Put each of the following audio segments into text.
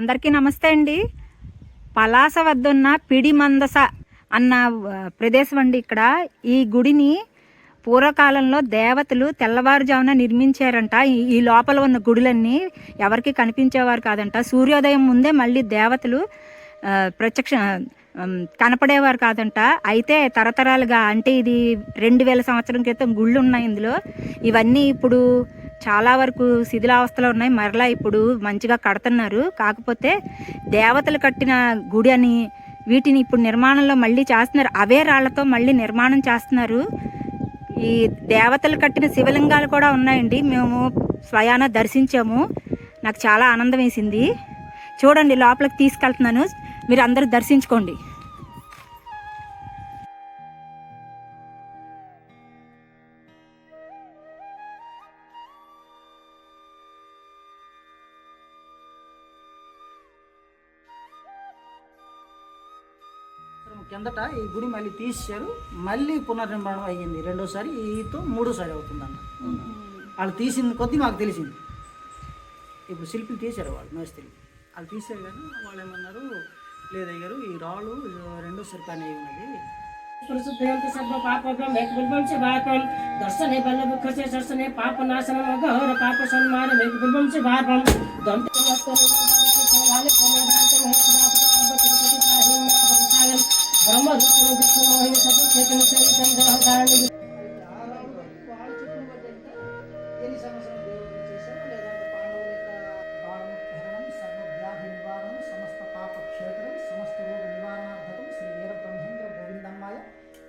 అందరికీ నమస్తే అండి. పలాస వద్ద ఉన్న పిడి మందస అన్న ప్రదేశం అండి ఇక్కడ. ఈ గుడిని పూర్వకాలంలో దేవతలు తెల్లవారుజామున నిర్మించారంట. ఈ- ఈ లోపల ఉన్న గుడులన్నీ ఎవరికి కనిపించేవారు కాదంట. సూర్యోదయం ముందే మళ్ళీ దేవతలు ప్రత్యక్ష కనపడేవారు కాదంట. అయితే తరతరాలుగా అంటే ఇది రెండు వేల సంవత్సరం క్రితం గుళ్ళు ఉన్నాయి ఇందులో. ఇవన్నీ ఇప్పుడు చాలా వరకు శిథిలావస్థలో ఉన్నాయి. మరలా ఇప్పుడు మంచిగా కడుతున్నారు. కాకపోతే దేవతలు కట్టిన గుడి అని వీటిని ఇప్పుడు నిర్మాణంలో మళ్ళీ చేస్తున్నారు. అవే రాళ్ళతో మళ్ళీ నిర్మాణం చేస్తున్నారు. ఈ దేవతలు కట్టిన శివలింగాలు కూడా ఉన్నాయండి. మేము స్వయాన దర్శించాము. నాకు చాలా ఆనందం వేసింది. చూడండి లోపలికి తీసుకెళ్తున్నాను. మీరు అందరూ దర్శించుకోండి. కిందట ఈ గుడి మళ్ళీ తీసేశారు. మళ్ళీ పునర్నిర్మాణం అయ్యింది. రెండోసారి ఈతో మూడోసారి అవుతుందంట. వాళ్ళు తీసిన కొద్దీ మాకు తెలిసింది. ఇప్పుడు శిల్పులు తీశారు వాళ్ళు మేస్త్రి. వాళ్ళు తీసారు కానీ వాళ్ళు ఏమన్నారు లేదయ్య అయ్యారు ఈ రాళ్ళు రెండోసారి పని అయి ఉన్నది. దర్శనే దర్శనే పాప నాశనం పాప సన్మానం ఏకబుల్వంశ పాండవుల యొక్క బాణోత్హరణం సర్వవ్యాధి నివారణం సమస్త పాప క్షేత్రం సమస్త రోగ నివారణార్థకం శ్రీ వీరబ్రహ్మేంద్ర గోవిందమ్మాయ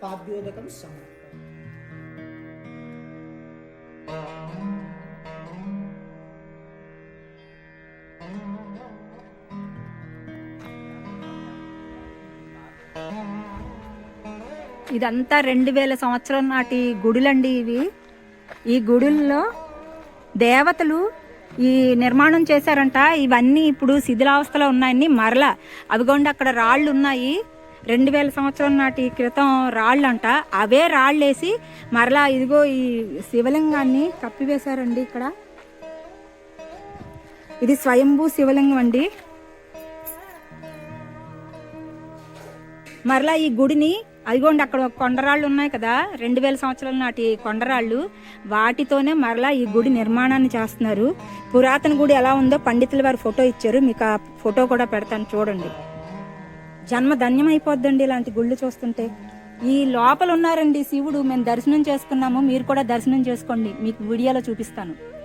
పాద్యోదకం సమర్పణ ఇదంతా రెండు వేల సంవత్సరం నాటి గుడులండి ఇవి. ఈ గుడుల్లో దేవతలు ఈ నిర్మాణం చేశారంట. ఇవన్నీ ఇప్పుడు శిథిలావస్థలో ఉన్నాయని మరలా. అవిగోండి అక్కడ రాళ్ళు ఉన్నాయి రెండు వేల సంవత్సరం నాటి క్రితం రాళ్ళు అంట అవే రాళ్ళు వేసి మరలా ఇదిగో ఈ శివలింగాన్ని కప్పివేశారండి ఇక్కడ. ఇది స్వయంభూ శివలింగం అండి. మరలా ఈ గుడిని అదిగోండి అక్కడ కొండరాళ్ళు ఉన్నాయి కదా. రెండు వేల సంవత్సరాల నాటి కొండరాళ్ళు. వాటితోనే మరలా ఈ గుడి నిర్మాణాన్ని చేస్తున్నారు. పురాతన గుడి ఎలా ఉందో పండితుల వారి ఫోటో ఇచ్చారు. మీకు ఆ ఫోటో కూడా పెడతాను చూడండి. జన్మ ధన్యం అయిపోద్దండి ఇలాంటి గుళ్ళు చూస్తుంటే. ఈ లోపల ఉన్నారండి శివుడు. మేము దర్శనం చేసుకున్నాము. మీరు కూడా దర్శనం చేసుకోండి. మీకు వీడియోలో చూపిస్తాను.